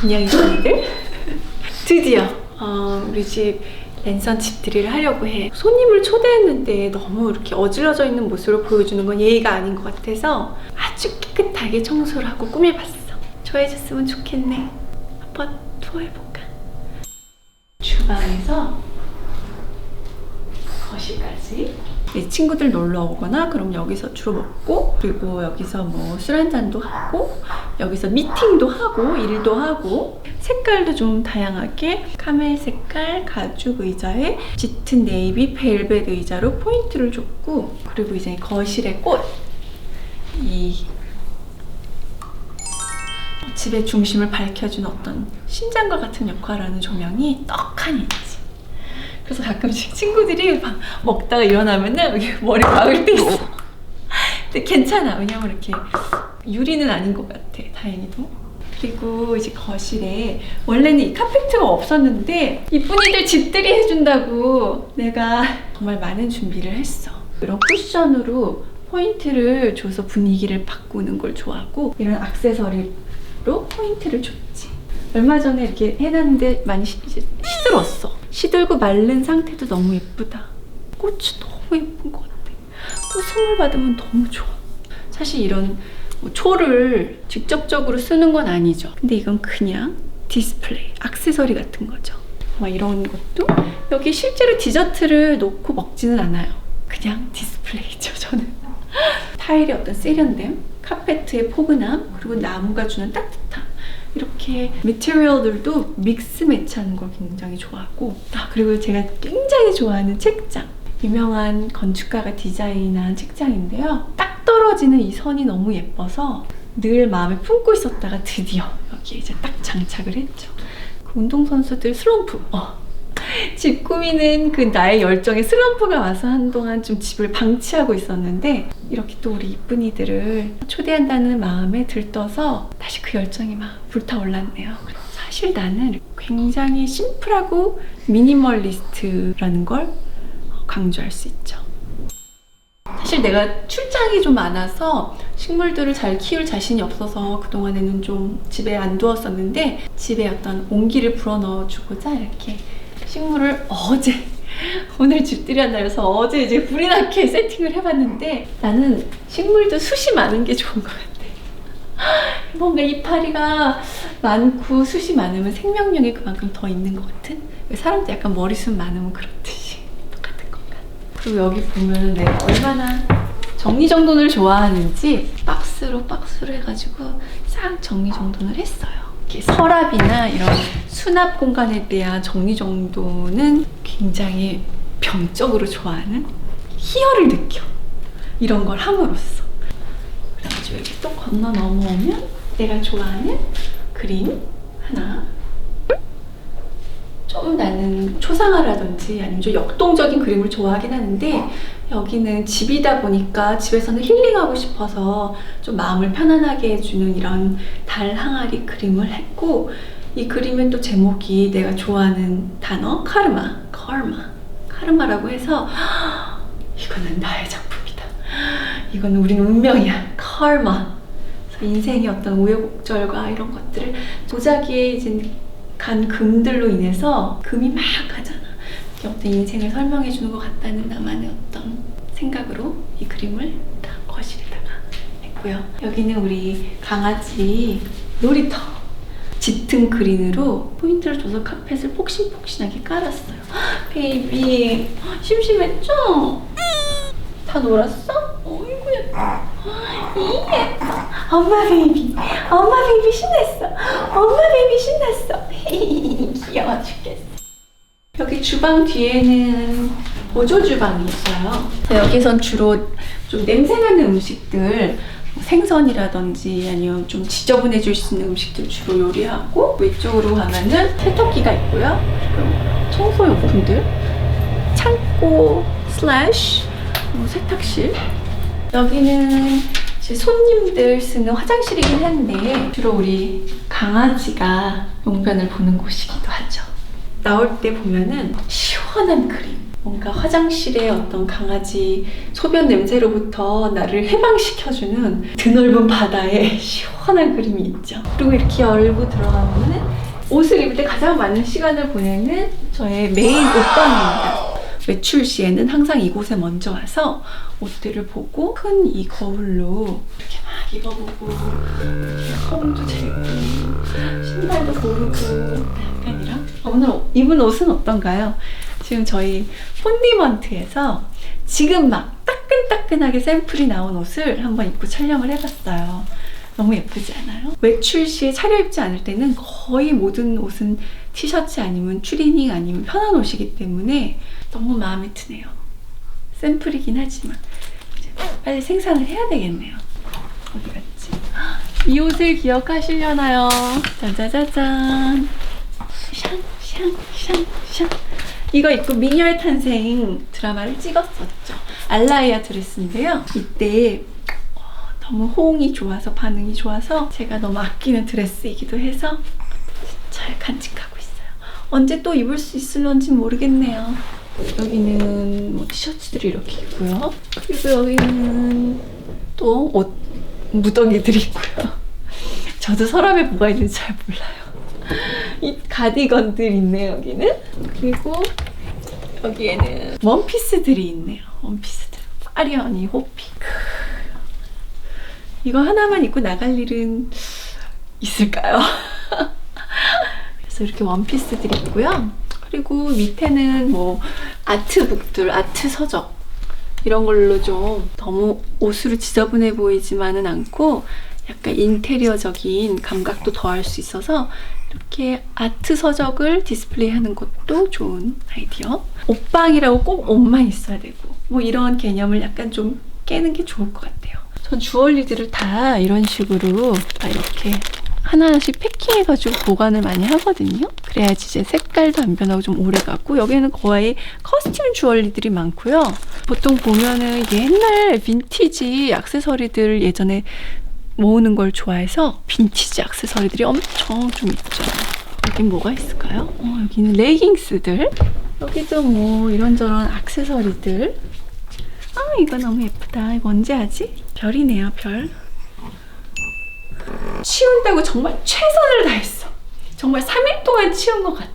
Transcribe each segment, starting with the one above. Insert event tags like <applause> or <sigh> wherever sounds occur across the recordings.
그냥 이분들 <laughs> 드디어 어, 우리 집 랜선 집들이를 하려고 해. 손님을 초대했는데 너무 이렇게 어질러져 있는 모습을 보여주는 건 예의가 아닌 것 같아서 아주 깨끗하게 청소를 하고 꾸며봤어. 좋아해줬으면 좋겠네. 한번 투어해볼까? 주방에서 거실까지 내 친구들 놀러 오거나 그럼 여기서 주로 먹고 그리고 여기서 뭐 술 한잔도 하고 여기서 미팅도 하고 일도 하고 색깔도 좀 다양하게 카멜 색깔 가죽 의자에 짙은 네이비 벨벳 의자로 포인트를 줬고 그리고 이제 거실의 꽃 이 집의 중심을 밝혀준 어떤 심장과 같은 역할을 하는 조명이 떡하니 있지. 그래서 가끔씩 친구들이 막 먹다가 일어나면은 머리 박을 때 있어. 근데 괜찮아. 왜냐면 이렇게 유리는 아닌 것 같아. 다행히도. 그리고 이제 거실에 원래는 이 카페트가 없었는데 이쁜이들 집들이 해준다고 내가 정말 많은 준비를 했어. 이런 쿠션으로 포인트를 줘서 분위기를 바꾸는 걸 좋아하고 이런 액세서리로 포인트를 줬지. 얼마 전에 이렇게 해놨는데 많이 시, 이제 시들었어. 시들고 마른 상태도 너무 예쁘다. 꽃이 너무 예쁜 것 같아. 또 선물 받으면 너무 좋아. 사실 이런 뭐 초를 직접적으로 쓰는 건 아니죠. 근데 이건 그냥 디스플레이, 액세서리 같은 거죠. 막 이런 것도 여기 실제로 디저트를 놓고 먹지는 않아요. 그냥 디스플레이죠, 저는. 타일의 어떤 세련됨, 카페트의 포근함, 그리고 나무가 주는 따뜻함. 이렇게 메테리얼들도 믹스 매치하는 걸 굉장히 좋아하고 아 그리고 제가 굉장히 좋아하는 책장 유명한 건축가가 디자인한 책장인데요 딱 떨어지는 이 선이 너무 예뻐서 늘 마음에 품고 있었다가 드디어 여기에 이제 딱 장착을 했죠 그 운동선수들 슬럼프 어. 집 꾸미는 그 나의 열정에 슬럼프가 와서 한동안 좀 집을 방치하고 있었는데 이렇게 또 우리 이쁜이들을 초대한다는 마음에 들떠서 다시 그 열정이 막 불타올랐네요. 사실 나는 굉장히 심플하고 미니멀리스트라는 걸 강조할 수 있죠. 사실 내가 출장이 좀 많아서 식물들을 잘 키울 자신이 없어서 그동안에는 좀 집에 안 두었었는데 집에 어떤 온기를 불어넣어 주고자 이렇게 식물을 어제 <laughs> 오늘 집들이 한 날이어서 어제 이제 불이 나게 세팅을 해봤는데 나는 식물도 숱이 많은 게 좋은 것 같아. <laughs> 뭔가 이파리가 많고 숱이 많으면 생명력이 그만큼 더 있는 것 같은? 사람도 약간 머리숱 많으면 그렇듯이? 그리고 여기 보면 내가 얼마나 정리정돈을 좋아하는지 박스로 박스로 해가지고 싹 정리정돈을 했어요. 이렇게 서랍이나 이런 수납 공간에 대한 정리정돈은 굉장히 병적으로 좋아하는 희열을 느껴. 이런 걸 함으로써. 그래가지고 이렇게 또 건너 넘어오면 내가 좋아하는 그림 하나. 좀 나는 초상화라든지 아니면 좀 역동적인 그림을 좋아하긴 하는데 여기는 집이다 보니까 집에서는 힐링하고 싶어서 좀 마음을 편안하게 해주는 이런 달 항아리 그림을 했고 이 그림의 또 제목이 내가 좋아하는 단어 카르마, 카르마, 카르마라고 해서 <gasps> 이거는 나의 작품이다. 이거는 우리는 운명이야. 카르마. 인생의 어떤 우여곡절과 이런 것들을 도자기에 이제 간 금들로 인해서 금이 막 가잖아. 어떤 인생을 설명해 주는 것 같다는 나만의 어떤 생각으로 이 그림을 딱 거실에다가 했고요. 여기는 우리 강아지 놀이터. 짙은 그린으로 포인트를 줘서 카펫을 폭신폭신하게 깔았어요. <gasps> 베이비, <gasps> 심심했죠? 다 놀았어? 어이구 예뻐. <gasps> 이. 엄마 베이비. 엄마 베이비 신났어. 엄마 베이비 신났어. 귀여워 죽겠어. 여기 주방 뒤에는 보조 주방이 있어요. 여기선 주로 좀 냄새나는 음식들 뭐 생선이라든지 아니면 좀 지저분해 질 수 있는 음식들 주로 요리하고 왼쪽으로 가면은 세탁기가 있고요. 청소용품들, 창고 슬래시 뭐 세탁실. 여기는 이제 손님들 쓰는 화장실이긴 한데 주로 우리 강아지가 용변을 보는 곳이기도 하죠. 나올 때 보면은 시원한 그림. 뭔가 화장실의 어떤 강아지 소변 냄새로부터 나를 해방시켜주는 드넓은 바다에 <laughs> 시원한 그림이 있죠. 그리고 이렇게 열고 들어가면은 옷을 입을 때 가장 많은 시간을 보내는 저의 메인 옷방입니다. 외출 시에는 항상 이곳에 먼저 와서 옷들을 보고 큰 이 거울로 이렇게 막 입어보고 이렇게 홈도 재고 신발도 고르고 약간 이런 오늘 입은 옷은 어떤가요? 지금 저희 폰디먼트에서 지금 막 따끈따끈하게 샘플이 나온 옷을 한번 입고 촬영을 해봤어요. 너무 예쁘지 않아요? 외출 시에 차려입지 않을 때는 거의 모든 옷은 티셔츠 아니면 추리닝 아니면 편한 옷이기 때문에 너무 마음에 드네요. 샘플이긴 하지만 빨리 생산을 해야 되겠네요. 어디 갔지? 이 옷을 기억하시려나요? 짜자자잔. 샹샹샹샹. 이거 입고 미녀의 탄생 드라마를 찍었었죠. 알라이아 드레스인데요. 이때 어, 너무 호응이 좋아서 반응이 좋아서 제가 너무 아끼는 드레스이기도 해서 잘 간직하고 있어요. 언제 또 입을 수 있을런지 모르겠네요. 여기는 뭐 티셔츠들이 이렇게 있고요. 그리고 여기는 또 옷 무더기들이 있고요. 저도 서랍에 뭐가 있는지 잘 몰라요. 이 가디건들 있네요, 여기는. 그리고 여기에는 원피스들이 있네요. 원피스들. 파리언이 호피. 이거 하나만 입고 나갈 일은 있을까요? <laughs> 그래서 이렇게 원피스들이 있고요. 그리고 밑에는 뭐 아트북들, 아트 서적 이런 걸로 좀 너무 옷으로 지저분해 보이지만은 않고 약간 인테리어적인 감각도 더할 수 있어서 이렇게 아트 서적을 디스플레이하는 것도 좋은 아이디어. 옷방이라고 꼭 옷만 있어야 되고 뭐 이런 개념을 약간 좀 깨는 게 좋을 것 같아요. 전 주얼리들을 다 이런 식으로 다 이렇게 하나하나씩 패킹해가지고 보관을 많이 하거든요. 그래야지 이제 색깔도 안 변하고 좀 오래 가고 여기는 거의 커스텀 주얼리들이 많고요. 보통 보면은 옛날 빈티지 액세서리들 예전에 모으는 걸 좋아해서 빈티지 액세서리들이 엄청 좀 있죠. 여긴 뭐가 있을까요? 어, 여기는 레깅스들. 여기도 뭐 이런저런 액세서리들. 아 이거 너무 예쁘다. 이거 언제 하지? 별이네요 별. 치운다고 정말 최선을 다했어. 정말 3일 동안 치운 것 같아.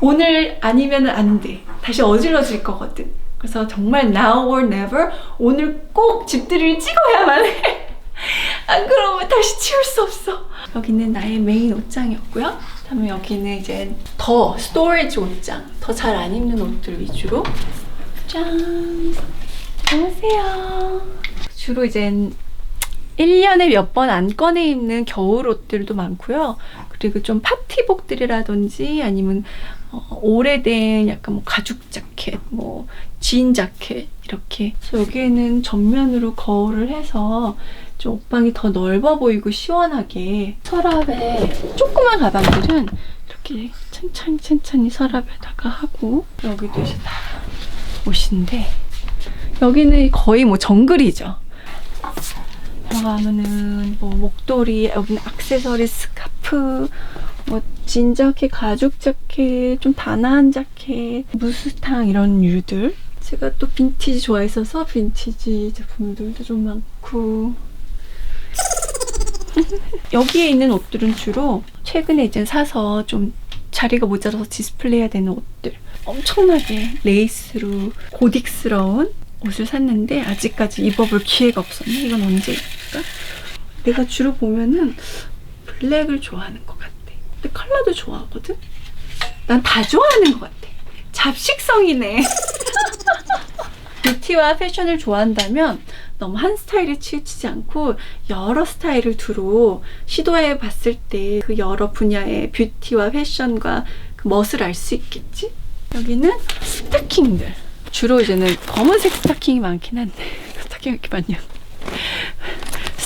오늘 아니면 안 돼. 다시 어질러질 거거든. 그래서 정말 now or never 오늘 꼭 집들이를 찍어야만 해. 안 그러면 다시 치울 수 없어. 여기는 나의 메인 옷장이었고요. 다음에 여기는 이제 더 스토리지 옷장. 더 잘 안 입는 옷들 위주로. 짠. 안녕하세요. 주로 이젠 1년에 몇 번 안 꺼내 입는 겨울 옷들도 많고요. 그리고 좀 파티복들이라든지 아니면 어, 오래된 약간 뭐 가죽 자켓, 뭐 진 자켓 이렇게. 그래서 여기에는 전면으로 거울을 해서 좀 옷방이 더 넓어 보이고 시원하게 서랍에 조그만 가방들은 이렇게 천천히 천천히 서랍에다가 하고 여기도 이제 다 옷인데 여기는 거의 뭐 정글이죠. 들어가면은 뭐 목도리, 액세서리, 스카프, 뭐 진 자켓, 가죽 자켓, 좀 단아한 자켓, 무스탕 이런 류들. 제가 또 빈티지 좋아했어서 빈티지 제품들도 좀 많고. <laughs> 여기에 있는 옷들은 주로 최근에 이제 사서 좀 자리가 모자라서 디스플레이해야 되는 옷들. 엄청나게 레이스로 고딕스러운 옷을 샀는데 아직까지 입어볼 기회가 없었네. 이건 언제 입을까? 내가 주로 보면은 블랙을 좋아하는 것 같아. 근데 컬러도 좋아하거든? 난 다 좋아하는 것 같아. 잡식성이네. <laughs> 뷰티와 패션을 좋아한다면 너무 한 스타일에 치우치지 않고 여러 스타일을 두루 시도해 봤을 때 그 여러 분야의 뷰티와 패션과 그 멋을 알 수 있겠지? 여기는 스타킹들. 주로 이제는 검은색 스타킹이 많긴 한데 <laughs> 스타킹 왜 이렇게 많냐?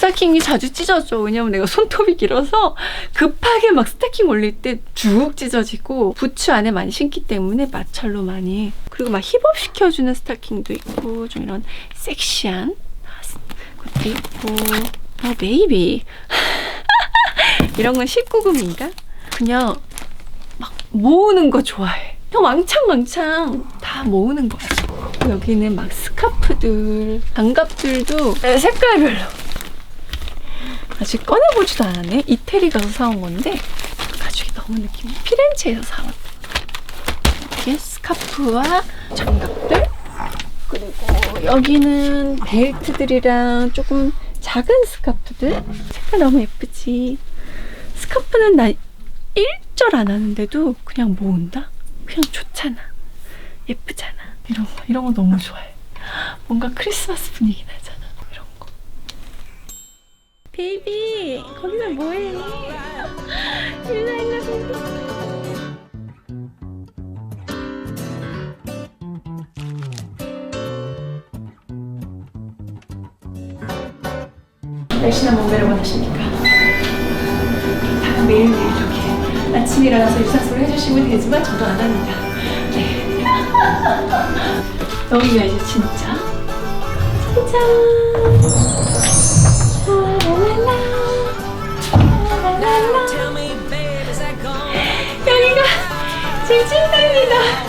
스타킹이 자주 찢어져. 왜냐면 내가 손톱이 길어서 급하게 막 스타킹 올릴 때 쭉 찢어지고 부츠 안에 많이 신기 때문에 마찰로 많이 그리고 막 힙업 시켜주는 스타킹도 있고 좀 이런 섹시한 것도 있고 어 베이비 <laughs> 이런 건 19금인가? 그냥 막 모으는 거 좋아해. 그냥 왕창왕창 다 모으는 거야. 여기는 막 스카프들, 장갑들도 색깔별로. 아직 꺼내보지도 않았네. 이태리 가서 사온 건데 가죽이 너무 좋은 느낌. 피렌체에서 사왔던 이게 스카프와 장갑들. 그리고 여기는 벨트들이랑 조금 작은 스카프들. 색깔 너무 예쁘지? 스카프는 나 1절 안 하는데도 그냥 모은다? 그냥 좋잖아. 예쁘잖아. 이런 거 이런 거 너무 좋아해. 뭔가 크리스마스 분위기 나잖아 베이비 거기서 뭐해 일로 일로 베이비 날씬한 몸매를 원하십니까? 다 매일매일 이렇게 아침에 일어나서 유산소를 해주시면 되지만 저도 안 합니다. 네. <laughs> 여기가 이제 진짜 짜잔. 여기가 지금 침대입니다.